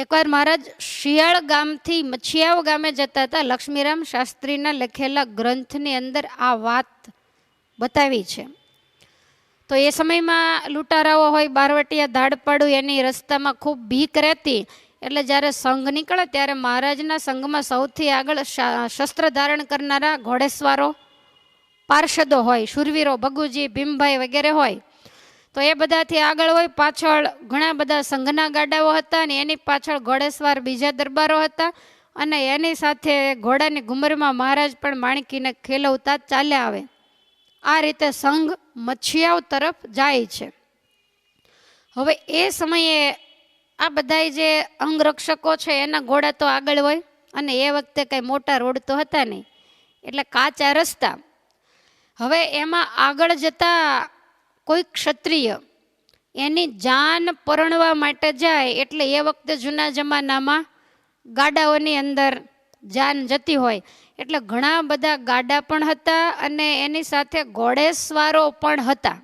એકવાર મહારાજ શિયાળ ગામથી મછિયાવ ગામે જતા હતા. લક્ષ્મીરામ શાસ્ત્રીના લખેલા ગ્રંથની અંદર આ વાત બતાવી છે. તો એ સમયમાં લૂંટારાઓ હોય, બારવટિયા ધાડપાડું એની રસ્તામાં ખૂબ ભીક રહેતી. એટલે જ્યારે સંઘ નીકળે ત્યારે મહારાજના સંઘમાં સૌથી આગળ શસ્ત્ર ધારણ કરનારા ઘોડેસવારો, પાર્ષદો હોય, શુરવીરો, ભગુજી, ભીમભાઈ વગેરે હોય. તો એ બધાથી આગળ હોય, પાછળ ઘણા બધા સંઘના ગાડાઓ હતા અને એની પાછળ ઘોડેસવાર બીજા દરબારો હતા અને એની સાથે ઘોડાની ઘુમરમાં મહારાજ પણ માણકીને ખેલવતા ચાલ્યા આવે. આ રીતે સંઘ મચ્છિયાઓ તરફ જાય છે. હવે એ સમયે આ બધા જે અંગરક્ષકો છે એના ઘોડા તો આગળ હોય અને એ વખતે કંઈ મોટા રોડ તો હતા નહીં. એટલે કાચા રસ્તા. હવે એમાં આગળ જતા કોઈ ક્ષત્રિય એની જાન પરણવા માટે જાય એટલે એ વખતે જૂના જમાનામાં ગાડાઓની અંદર જાન જતી હોય. એટલે ઘણા બધા ગાડા પણ હતા અને એની સાથે ઘોડેસવારો પણ હતા.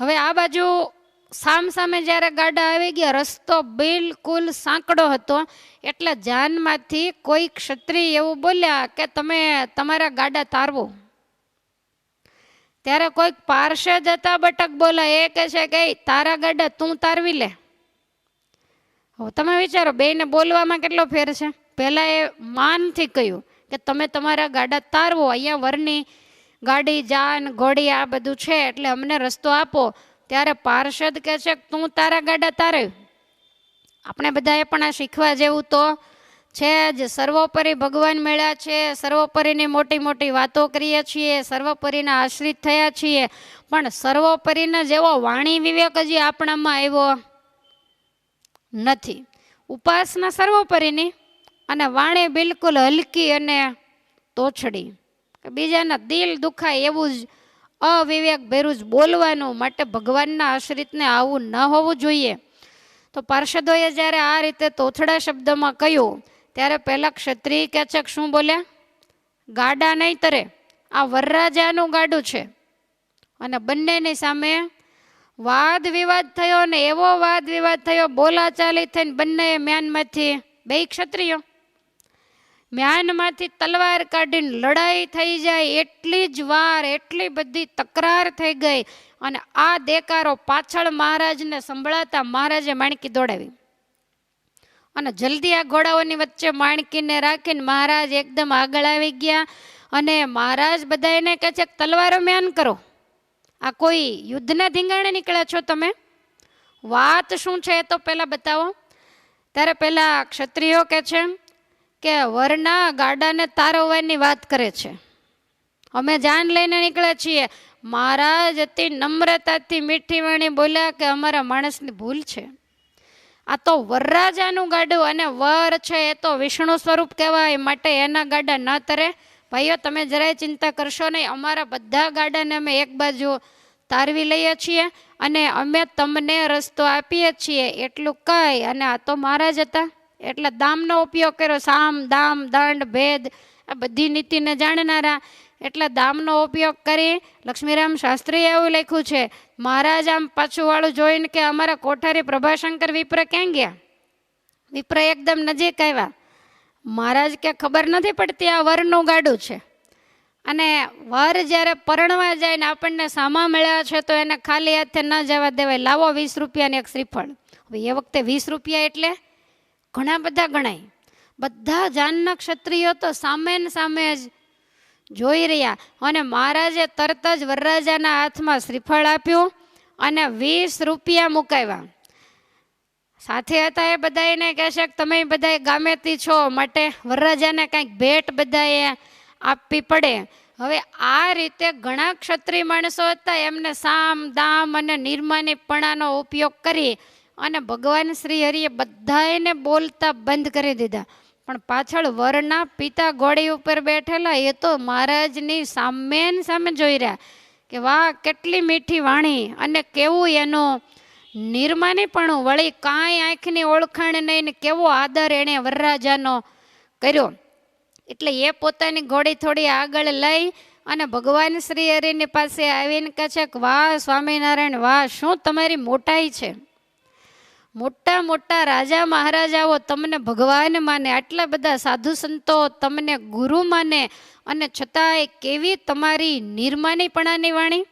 હવે આ બાજુ સામ સામે જ્યારે ગાડા આવી ગયા, રસ્તો બિલકુલ સાંકડો હતો. એટલે જાનમાંથી કોઈ ક્ષત્રિય એવું બોલ્યા કે તમે તમારા ગાડા તારવો. ત્યારે કોઈક પાર્ષદ હતા બટક બોલા એ કહે છે કે "એય, તારા ગાડા તું તારવી લે. તમે વિચારો બેયને બોલવામાં કેટલો ફેર છે? પહેલાં એ માનથી કહ્યું કે તમે તમારા ગાડા તારવો અહીંયા વરની ગાડી જાન ઘોડી આ બધું છે એટલે અમને રસ્તો આપો. ત્યારે પાર્ષદ કહે છે કે તું તારા ગાડા તારે. આપણે બધાએ પણ આ શીખવા જેવું તો છે જ સર્વોપરી ભગવાન મળ્યા છે. સર્વોપરીની મોટી મોટી વાતો કરીએ છીએ. સર્વોપરીના આશ્રિત થયા છીએ. પણ સર્વોપરીના જેવો વાણી વિવેક હજી આપણામાં આવ્યો નથી. ઉપાસના સર્વોપરીની અને વાણી બિલકુલ હલકી અને તોછડી. બીજાના દિલ દુખાય એવું જ અવિવેક ભેરું જ બોલવાનું માટે ભગવાનના આશ્રિતને આવું ન હોવું જોઈએ. તો પાર્ષદોએ જ્યારે આ રીતે તોથડા શબ્દમાં કહ્યું ત્યારે પહેલાં ક્ષત્રિય કેચક શું બોલ્યા? ગાડા નહીં તરે. આ વરરાજાનું ગાડું છે. અને બંનેની સામે વાદ વિવાદ થયો ને એવો વાદ વિવાદ થયો, બોલાચાલી થઈને બંને મ્યાનમાંથી બે ક્ષત્રિયો મ્યાનમાંથી તલવાર કાઢીને લડાઈ થઈ જાય, એટલી જ વાર, એટલી બધી તકરાર થઈ ગઈ અને આ દેકારો પાછળ મહારાજને સંભળાતા મહારાજે માણકી દોડાવી. અને જલ્દી આ ઘોડાઓની વચ્ચે માણકીને રાખીને મહારાજ એકદમ આગળ આવી ગયા અને મહારાજ બધાને કહે છે, તલવારો મેન કરો. આ કોઈ યુદ્ધના ધીંગાણે નીકળ્યા છો તમે? વાત શું છે એ તો પહેલાં બતાવો. ત્યારે પહેલાં ક્ષત્રિયો કે છે કે, વરના ગાડાને તારવવાની વાત કરે છે. અમે જાન લઈને નીકળ્યા છીએ. મહારાજ અતિ નમ્રતાથી મીઠી વાણી બોલ્યા કે, અમારા માણસની ભૂલ છે. આ તો વરરાજાનું ગાડું અને વર છે એ તો વિષ્ણુ સ્વરૂપ કહેવાય, માટે એના ગાડા ન તરે. ભાઈઓ, તમે જરાય ચિંતા કરશો નહીં, અમારા બધા ગાડાને અમે એક બાજુ તારવી લઈએ છીએ અને અમે તમને રસ્તો આપીએ છીએ, એટલું કહી અને આ તો મહારાજ હતા, એટલે દામનો ઉપયોગ કર્યો, સામ, દામ, દંડ, ભેદ, આ બધી નીતિને જાણનારા. એટલે દામનો ઉપયોગ કરી લક્ષ્મીરામ શાસ્ત્રીએ એવું લખ્યું છે, મહારાજ, આમ પાછુંવાળું જોઈને કે અમારા કોઠારી પ્રભાશંકર વિપ્ર ક્યાં ગયા? વિપ્ર એકદમ નજીક આવ્યા. મહારાજ કે ખબર નથી પડતી આ વરનું ગાડું છે. અને વર જ્યારે પરણવા જાય ને આપણને સામા મળ્યા છે, તો એને ખાલી હાથે ન જવા દેવાય. લાવો વીસ રૂપિયાની એક શ્રીફળ. હવે એ વખતે વીસ રૂપિયા એટલે ઘણા બધા ગણાય. બધા જાનના ક્ષત્રિયો તો સામે ને સામે જ જોઈ રહ્યા અને મહારાજે તરત જ વરરાજાના હાથમાં શ્રીફળ આપ્યું અને વીસ રૂપિયા મુકાવ્યા. સાથે હતા એ બધાને કહેશે કે તમે બધા ગામેથી છો, માટે વરરાજાને કંઈક ભેટ બધાએ આપવી પડે. હવે આ રીતે ઘણા ક્ષત્રિય માણસો હતા, એમને સામ, દામ અને નિર્માનીપણાનો ઉપયોગ કરી અને ભગવાન શ્રી હરિએ બધાને બોલતા બંધ કરી દીધા. પણ પાછળ વરના પિતા ઘોડી ઉપર બેઠેલા, એ તો મહારાજની સામે સામે જોઈ રહ્યા કે વાહ, કેટલી મીઠી વાણી અને કેવું એનું નિર્માનીપણું વળી કાંઈ આંખની ઓળખાણ નહીં ને કેવો આદર એણે વરરાજાનો કર્યો. એટલે એ પોતાની ઘોડી થોડી આગળ લઈ અને ભગવાન શ્રી હરિની પાસે આવીને કહે છે વાહ, સ્વામિનારાયણ, વાહ, શું તમારી મોટાઈ છે? મોટા મોટા રાજા મહારાજાઓ તમને ભગવાન માને, આટલા બધા સાધુ સંતો તમને ગુરુ માને અને છતાંય કેવી તમારી નિર્માનીપણાની વાણી?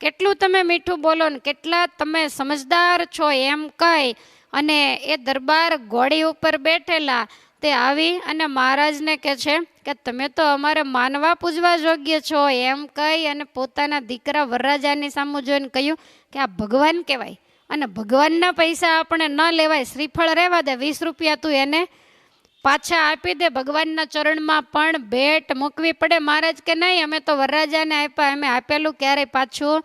કેટલું તમે મીઠું બોલો ને કેટલા તમે સમજદાર છો એમ કહી અને એ દરબાર ઘોડી ઉપર બેઠેલા તે આવી અને મહારાજને કહે છે કે તમે તો અમારે માનવા પૂજવા યોગ્ય છો એમ કહી અને પોતાના દીકરા વરરાજાની સામું જોઈને કહ્યું કે આ ભગવાન કહેવાય. અને ભગવાનના પૈસા આપણે ન લેવાય, શ્રીફળ રહેવા દે, વીસ રૂપિયા તું એને પાછા આપી દે, ભગવાનના ચરણમાં પણ ભેટ મૂકવી પડે મહારાજ કે નહીં, અમે તો વરરાજાને આપ્યા, અમે આપેલું ક્યારેય પાછું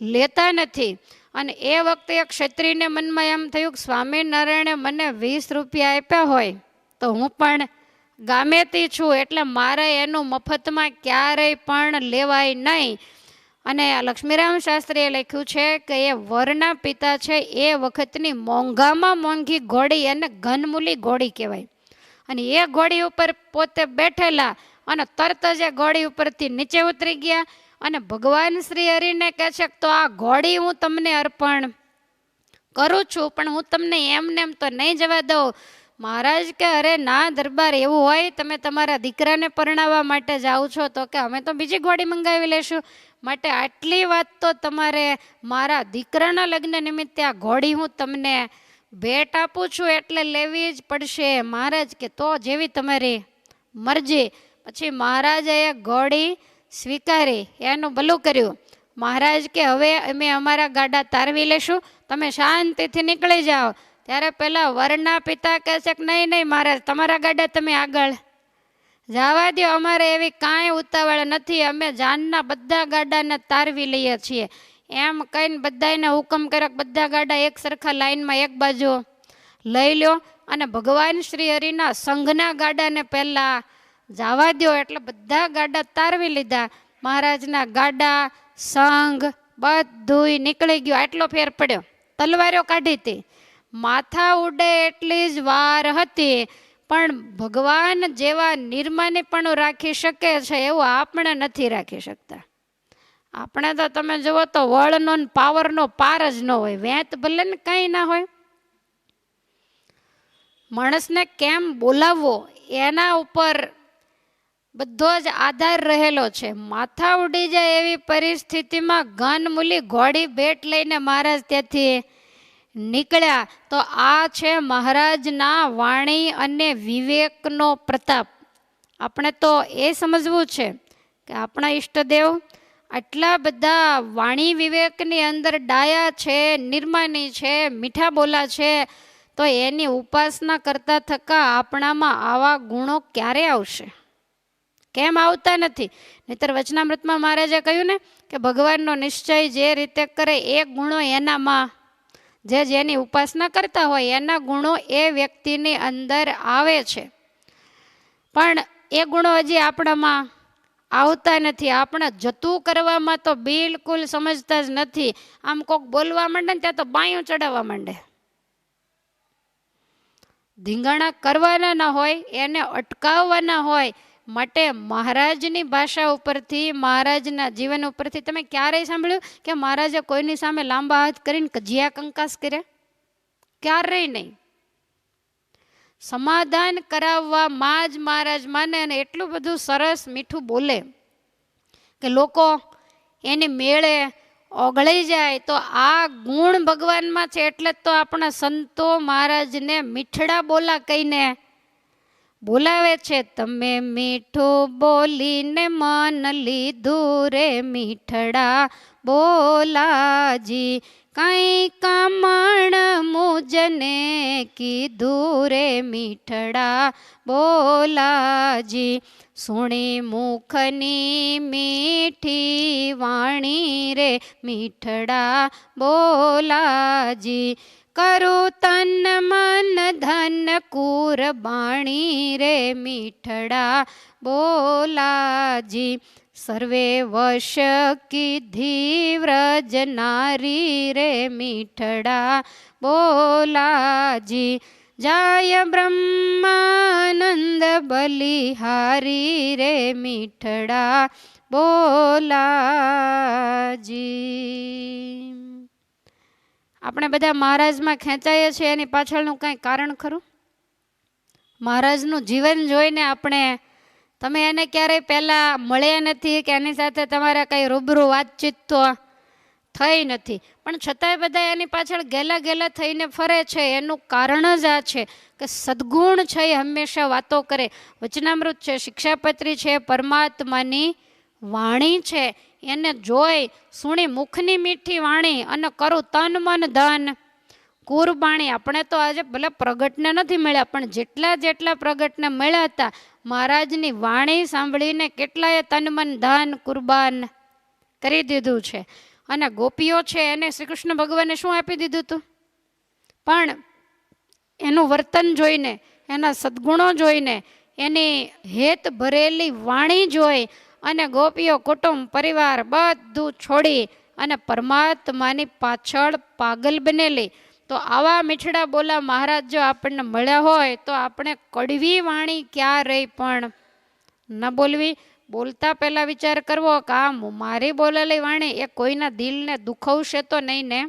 લેતા નથી. અને એ વખતે એક ક્ષત્રિયને મનમાં એમ થયું કે, સ્વામિનારાયણે મને વીસ રૂપિયા આપ્યા હોય, તો હું પણ ગામેતી છું, એટલે મારે એનું મફતમાં ક્યારેય પણ લેવાય નહીં. અને લક્ષ્મીરામ શાસ્ત્રીએ લખ્યું છે કે એ વરના પિતા છે, એ વખતની મોંઘામાં મોંઘી ઘોડી અને ઘનમૂલી ઘોડી કહેવાય. અને એ ઘોડી ઉપર પોતે બેઠેલા અને તરત જ એ ઘોડી ઉપરથી નીચે ઉતરી ગયા અને ભગવાન શ્રી હરિને કહે છે તો આ ઘોડી હું તમને અર્પણ કરું છું, પણ હું તમને એમને એમ તો નહીં જવા દઉં. મહારાજ કે, અરે ના દરબાર એવું હોય, તમે તમારા દીકરાને પરણાવવા માટે જાઓ છો, તો કે અમે તો બીજી ઘોડી મંગાવી લેશું. માટે આટલી વાત તો તમારે મારા દીકરાના લગ્ન નિમિત્તે આ ઘોડી હું તમને ભેટ આપું છું, એટલે લેવી જ પડશે. મહારાજ, કે તો જેવી તમારી મરજી. પછી મહારાજે ઘોડી સ્વીકારી, એનું ભલું કર્યું. મહારાજ કે, હવે અમે અમારા ગાડા તારવી લેશું. તમે શાંતિથી નીકળી જાઓ. ત્યારે પહેલાં વરના પિતા કહે છે કે, નહીં નહીં, મહારાજ, તમારા ગાડા તમે આગળ જવા દો અમારે એવી કાંઈ ઉતાવળ નથી. અમે જાનના બધા ગાડાને તારવી લઈએ છીએ. એમ કહીને બધાને હુકમ કર્યો બધા ગાડા એક સરખા લાઈનમાં એક બાજુ લઈ લ્યો. અને ભગવાન શ્રી હરિના સંઘના ગાડાને પહેલાં જવા દો એટલે બધા ગાડા તારવી લીધા. મહારાજના ગાડા, સંઘ બધુંય નીકળી ગયું. આટલો ફેર પડ્યો. તલવારો કાઢી હતી. માથા ઉડે એટલી જ વાર હતી. પણ ભગવાન જેવા નિર્માનીપણું રાખી શકે છે એવું આપણે નથી રાખી શકતા. આપણે તો તમે જુઓ તો વળનો પાવરનો પાર જ ન હોય, વેત ભલે ને કંઈ ના હોય. માણસને કેમ બોલાવવો? એના ઉપર બધો જ આધાર રહેલો છે. માથા ઉડી જાય એવી પરિસ્થિતિમાં ઘનમૂલી ઘોડી ભેટ લઈને મહારાજ ત્યાંથી નીકળ્યા, તો આ છે મહારાજના વાણી અને વિવેકનો પ્રતાપ. આપણે તો એ સમજવું છે કે આપણા ઈષ્ટદેવ આટલા બધા વાણી વિવેકની અંદર ડાયા છે, નિર્માની છે, મીઠા બોલા છે, તો એની ઉપાસના કરતા થકા આપણામાં આવા ગુણો ક્યારે આવશે? કેમ આવતા નથી? નહીતર વચનામૃતમાં મહારાજે કહ્યું ને કે ભગવાનનો નિશ્ચય જે રીતે કરે એ ગુણો એનામાં જે જેની ઉપાસના કરતા હોય, એના ગુણો એ વ્યક્તિની અંદર આવે છે. પણ એ ગુણો હજી આપણામાં આવતા નથી. આપણે જતું કરવામાં તો બિલકુલ સમજતા જ નથી. આમ કોક બોલવા માંડે ને ત્યાં તો બાયું ચડાવવા માંડે. ધીંગાણા કરવાના ના હોય, એને અટકાવવાના હોય માટે મહારાજની ભાષા ઉપરથી, મહારાજના જીવન ઉપરથી. તમે ક્યારેય સાંભળ્યું કે મહારાજે કોઈની સામે લાંબા હાથ કરીને કજિયા કંકાસ કર્યા? ક્યારેય નહીં. સમાધાન કરાવવામાં જ મહારાજ માને અને એટલું બધું સરસ મીઠું બોલે કે લોકો એની મેળે ઓગળી જાય તો આ ગુણ ભગવાનમાં છે એટલે જ તો આપણા સંતો મહારાજને મીઠડા બોલા કહીને બોલાવે છે, તમે મીઠું બોલીને મન લીધું રે મીઠડા બોલાજી. કઈ કામણ મુજને કીધું રે મીઠડા બોલાજી. સુણી મુખની મીઠી વાણી રે મીઠડા બોલાજી. કરું તન મન ધન કુરબાણી રે મીઠડા બોલાજી સર્વે વશ કીધી વ્રજ નારી રે મીઠડા બોલાજી જાય બ્રહ્માનંદ બલિહારી રે મીઠડા બોલાજી આપણે બધા મહારાજમાં ખેંચાઈએ છીએ, એની પાછળનું કાંઈ કારણ ખરું? મહારાજનું જીવન જોઈને આપણે, તમે એને ક્યારેય પહેલાં મળ્યા નથી કે એની સાથે તમારે કંઈ રૂબરૂ વાતચીત તો થઈ નથી. પણ છતાંય બધા એની પાછળ ગેલા ગેલા થઈને ફરે છે, એનું કારણ જ આ છે કે સદગુણ છે એ હંમેશા વાતો કરે. વચનામૃત છે, શિક્ષાપત્રી છે, પરમાત્માની વાણી છે એને જોઈ સુણી મુખની મીઠી વાણી અને કરું તન મન ધન. કુરબાણી આપણે તો આજે ભલે પ્રગટને નથી મળ્યા, પણ જેટલા જેટલા પ્રગટને મળ્યા હતા, મહારાજની વાણી સાંભળીને કેટલાય તન મન ધન, કુરબાન કરી દીધું છે. અને ગોપીઓ છે એને શ્રી કૃષ્ણ ભગવાને શું આપી દીધું હતું? પણ એનું વર્તન જોઈને, એના સદગુણો જોઈને એની હેત ભરેલી વાણી જોઈ અને ગોપીઓ કુટુંબ, પરિવાર બધું છોડી અને પરમાત્માની પાછળ પાગલ બનેલી. તો આવા મીઠડા બોલા મહારાજ જો આપણને મળ્યા હોય તો આપણે કડવી વાણી ક્યાં રહી પણ ન બોલવી. બોલતા પહેલાં વિચાર કરવો કે આ મારી બોલેલી વાણી એ કોઈના દિલને દુખવશે તો નહીં ને?